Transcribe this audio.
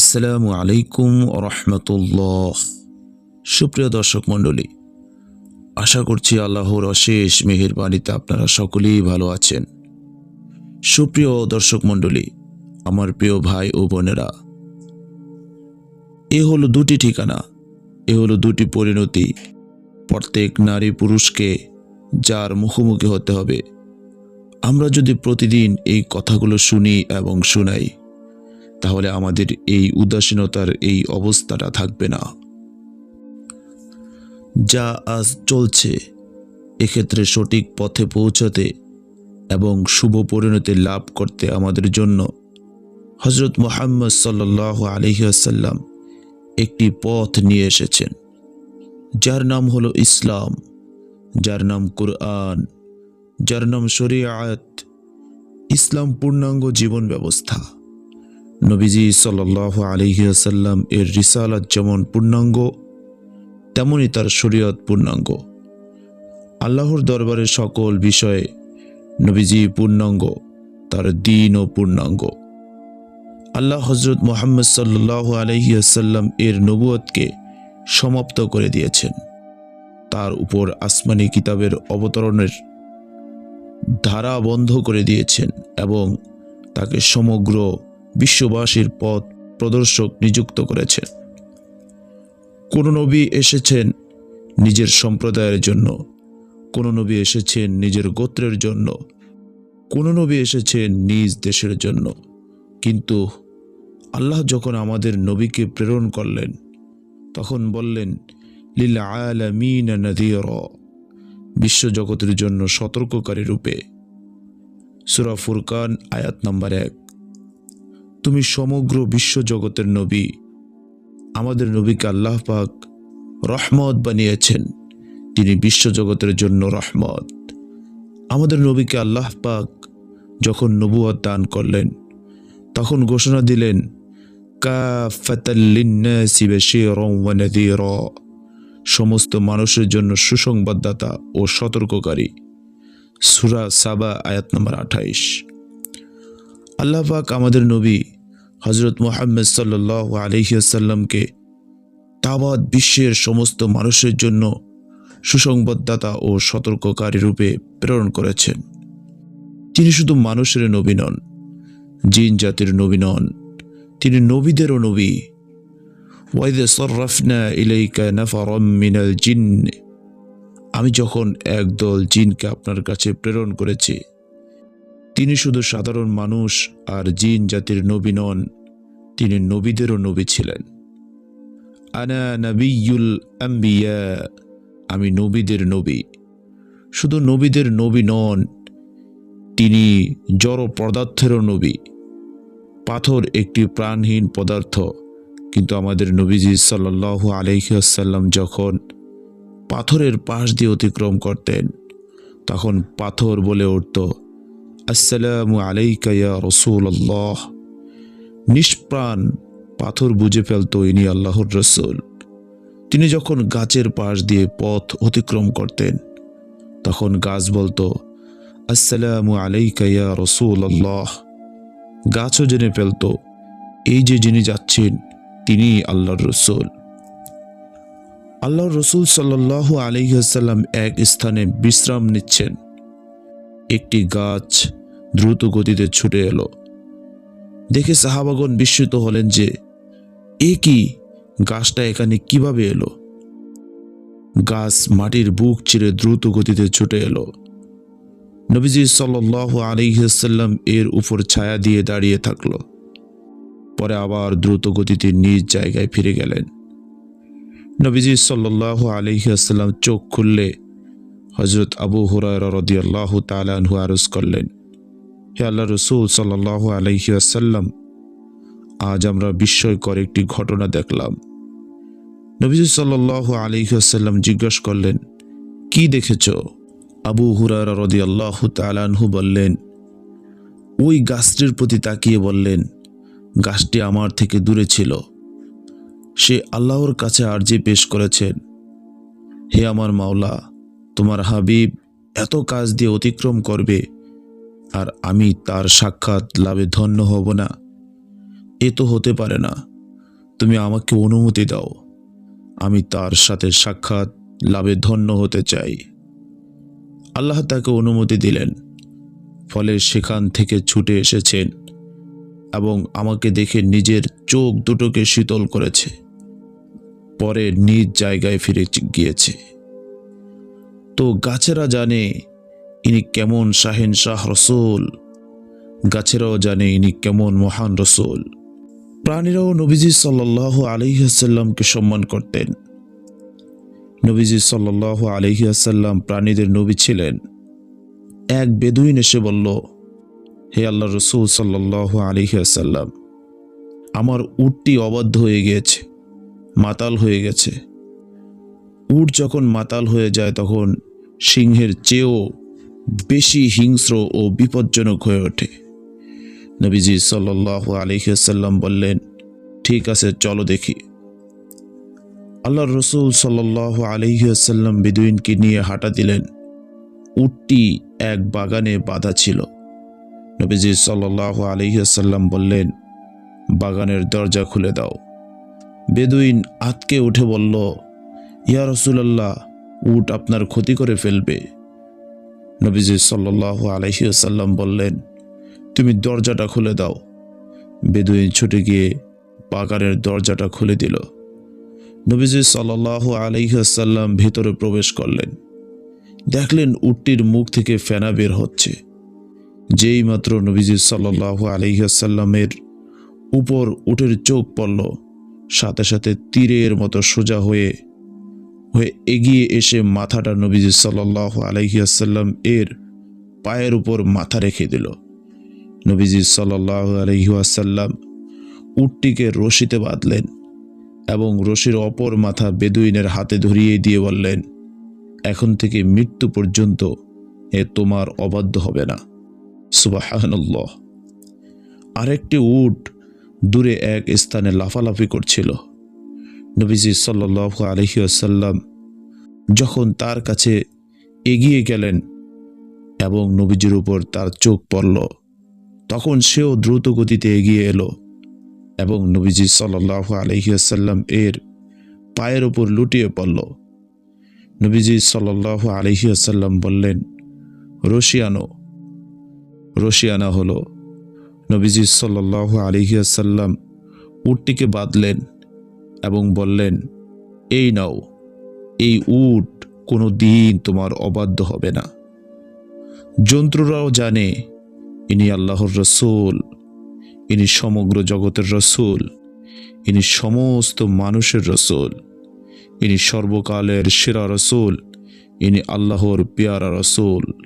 আসসালামু আলাইকুম রহমতুল্লাহ সুপ্রিয় দর্শক মণ্ডলী, আশা করছি আল্লাহর অশেষ মেহেরবানিতে আপনারা সকলেই ভালো আছেন। সুপ্রিয় দর্শক মণ্ডলী, আমার প্রিয় ভাই ও বোনেরা, এ হলো দুটি ঠিকানা, এ হলো দুটি পরিণতি। প্রত্যেক নারী পুরুষকে যার মুখোমুখি হতে হবে। আমরা যদি প্রতিদিন এই কথাগুলো শুনি এবং শুনাই তাহলে আমাদের এই উদাসীনতার এই অবস্থাটা থাকবে না। যা আজ চলছে, এক্ষেত্রে সঠিক পথে পৌঁছাতে এবং শুভ পরিণতি লাভ করতে আমাদের জন্য হজরত মোহাম্মদ সাল্লাহ আলহিহাসাল্লাম একটি পথ নিয়ে এসেছেন, যার নাম হলো ইসলাম, যার নাম কুরআন, যার নাম শরিয়াত, ইসলাম পূর্ণাঙ্গ জীবন ব্যবস্থা। নবীজি সাল আলহিহাসাল্লাম এর রিসালাত যেমন পূর্ণাঙ্গ তেমনই তার শরীয়ত পূর্ণাঙ্গ। আল্লাহর দরবারে সকল বিষয়ে নবীজি পূর্ণাঙ্গ, তার দিনও পূর্ণাঙ্গ। আল্লাহ হজরত মোহাম্মদ সাল্লাহ আলহিহাসাল্লাম এর নবুয়তকে সমাপ্ত করে দিয়েছেন। তার উপর আসমানি কিতাবের অবতরণের ধারা বন্ধ করে দিয়েছেন এবং তাকে সমগ্র বিশ্ববাসীর পথ প্রদর্শক নিযুক্ত করেছেন কোন নবী এসেছেন নিজের সম্প্রদায়ের জন্য, কোন নবী এসেছেন নিজের গোত্রের জন্য, কোন নবী এসেছেন নিজ দেশের জন্য। কিন্তু আল্লাহ যখন আমাদের নবীকে প্রেরণ করলেন, তখন বললেন, লীলা আলামিন নদীর বিশ্বজগতের জন্য সতর্ককারী রূপে। সুরা ফুরকান আয়াত নাম্বার এক। তুমি সমগ্র বিশ্বজগতের নবী। আমাদের নবীকে আল্লাহ পাক রহমত বানিয়েছেন। তিনি বিশ্বজগতের জন্য রহমত। আমাদের নবীকে আল্লাহ পাক যখন নবুয়াদ দান করলেন, তখন ঘোষণা দিলেন সমস্ত মানুষের জন্য সুসংবাদদাতা ও সতর্ককারী। সুরা সাবা আয়াত নম্বর আঠাইশ। আল্লাহ পাক আমাদের নবী হজরত মোহাম্মদ সাল্লাহ আলহিয়াসাল্লামকে তাবাদ বিশ্বের সমস্ত মানুষের জন্য সুসংবাদদাতা ও সতর্ককারী রূপে প্রেরণ করেছেন। তিনি শুধু মানুষের নবী নন, জিন জাতির নবী নন, তিনি নবীদেরও নবী। ওয়াইদে সররাফনা ইলাইকা নাফারম মিনাল জিন, আমি যখন একদল জিনকে আপনার কাছে প্রেরণ করেছি তিনি শুধু সাধারণ মানুষ আর জিন জাতির নবী নন, তিনি নবীদেরও নবী ছিলেন। আনা নবিউল আম্বিয়া, আমি নবীদের নবী। শুধু নবীদের নবী নন, তিনি জড় পদার্থেরও নবী। পাথর একটি প্রাণহীন পদার্থ, কিন্তু আমাদের নবীজি সাল্লাহ আলহিহাসাল্লাম যখন পাথরের পাশ দিয়ে অতিক্রম করতেন, তখন পাথর বলে উঠত আসসালামু আলাইকা ইয়া রসুল্লাহ নিষ্প্রাণ পাথর বুঝে ফেলত ইনি আল্লাহর রসুল। তিনি যখন গাছের পাশ দিয়ে পথ অতিক্রম করতেন, তখন গাছ বলতো, আসসালামু আলাইকা ইয়া রসুল্লাহ গাছও জেনে ফেলত, এই যে যিনি যাচ্ছেন, তিনি আল্লাহর রসুল। আল্লাহর রসুল সাল্লাহ আলহিহাসাল্লাম এক স্থানে বিশ্রাম নিচ্ছেন। একটি গাছ দ্রুত গতিতে ছুটে এলো। দেখে সাহাবাগন বিস্মিত হলেন যে, এ কি? গাছটা এখানে কীভাবে এলো? গাছ মাটির বুক চিরে দ্রুত গতিতে ছুটে এলো। নবীজি সাল্লাহ আলিহাসাল্লাম এর উপর ছায়া দিয়ে দাঁড়িয়ে থাকল। পরে আবার দ্রুত গতিতে নিজ জায়গায় ফিরে গেলেন। নবীজি সাল্লাহ আলহিহাসাল্লাম চোখ খুললে হজরত আবু হুরায়রা রদিয়াল্লাহু তালানহু আরজ করলেন হে আল্লাহ রসুল সাল্লাহ আলহিহাসাল্লাম আজ আমরা বিস্ময়কর একটি ঘটনা দেখলাম। নবীজি সাল্লাহ আলহিহাসাল্লাম জিজ্ঞেস করলেন, কি দেখেছ? আবু হুরায়রা রদিয়াল্লাহু তালানহু বললেন, ওই গাছটির প্রতি তাকিয়ে বললেন, গাছটি আমার থেকে দূরে ছিল। সে আল্লাহর কাছে আর্জি পেশ করেছেন। হে আমার মাওলা, তোমার হাবিব এত কাজ দিয়ে অতিক্রম করবে আর আমি তার সাক্ষাৎ লাভে ধন্য হব না। এ তো হতে পারে না। তুমি আমাকে অনুমতি দাও। আমি তার সাথে সাক্ষাৎ লাভে ধন্য হতে চাই। আল্লাহ তাকে অনুমতি দিলেন। ফলে সেখান থেকে ছুটে এসেছেন এবং আমাকে দেখে নিজের চোখ দুটোকে শীতল করেছে। পরে নিজ জায়গায় ফিরে গিয়েছে। তো গাছেরা জানে ইনি কেমন শাহিন শাহ রসুল? গাছেরাও জানে ইনি কেমন মহান রসুল। প্রাণীরাও নবীজি সাল্লাহ আলহিহাসাল্লামকে সম্মান করতেন। নবীজি সাল্লাহ আলহিহাসাল্লাম প্রাণীদের নবী ছিলেন। এক বেদুইন এসে বলল, হে আল্লাহ রসুল সাল্লাহ আলহিহাসাল্লাম আমার উটটি অবাধ্য হয়ে গিয়েছে, মাতাল হয়ে গেছে। উট যখন মাতাল হয়ে যায় তখন সিংহের চেয়েও বেশি হিংস্র ও বিপজ্জনক হয়ে ওঠে। নবীজি সাল্লাহ আলহিহাসাল্লাম বললেন, ঠিক আছে, চলো দেখি। আল্লাহ রসুল সাল্লাহ আলহিহাসাল্লাম বেদুইনকে নিয়ে হাঁটা দিলেন। উটটি এক বাগানে বাঁধা ছিল। নবীজি সাল্লাহ আলহিহাসাল্লাম বললেন, বাগানের দরজা খুলে দাও। বেদুইন আতকে উঠে বলল, ইয়া রসুলাল্লাহ, উট আপনার ক্ষতি করে ফেলবে। নবীজি সাল্লাহ আলহিউসাল্লাম বললেন, তুমি দরজাটা খুলে দাও। বেদুইন ছুটে গিয়ে বাগানের দরজাটা খুলে দিল। নবীজি সাল্লাহ আলহিহাসাল্লাম ভিতরে প্রবেশ করলেন। দেখলেন উটটির মুখ থেকে ফেনা বের হচ্ছে। যেই মাত্র নবীজি সাল্লাহ আলহিহাসাল্লামের উপর উটের চোখ পড়ল, সাথে সাথে তীরের মতো সোজা হয়ে হয়ে এগিয়ে এসে মাথাটা নবীজি সাল্লাহ আলহিয়াসাল্লাম এর পায়ের উপর মাথা রেখে দিল। নবীজি সাল্লাহ আলহিহাসাল্লাম উটটিকে রশিতে বাঁধলেন এবং রশির অপর মাথা বেদুইনের হাতে ধরিয়ে দিয়ে বললেন, এখন থেকে মৃত্যু পর্যন্ত এ তোমার অবাধ্য হবে না। সুবাহান্লাহ আরেকটি উট দূরে এক স্থানে লাফালাফি করছিল। নবীজি সাল্লাহ আলহিউসাল্লাম যখন তার কাছে এগিয়ে গেলেন এবং নবীজির উপর তার চোখ পড়ল, তখন সেও দ্রুত গতিতে এগিয়ে এলো এবং নবীজি সাল্লাহ আলহিউসাল্লাম এর পায়ের উপর লুটিয়ে পড়ল। নবীজি সাল্লাহ আলহিউসাল্লাম বললেন, রশিয়ানো, রশিয়ানা হলো। নবীজি সাল্লাহ আলহিয়াসাল্লাম উটটিকে বাঁধলেন এবং বললেন, এই নাও, এই উট কোনো দিন তোমার অবাধ্য হবে না। জন্তুরাও জানে, ইনি আল্লাহর রসুল, ইনি সমগ্র জগতের রসুল, ইনি সমস্ত মানুষের রসুল, ইনি সর্বকালের সেরা রসুল, ইনি আল্লাহর পেয়ারা রসুল।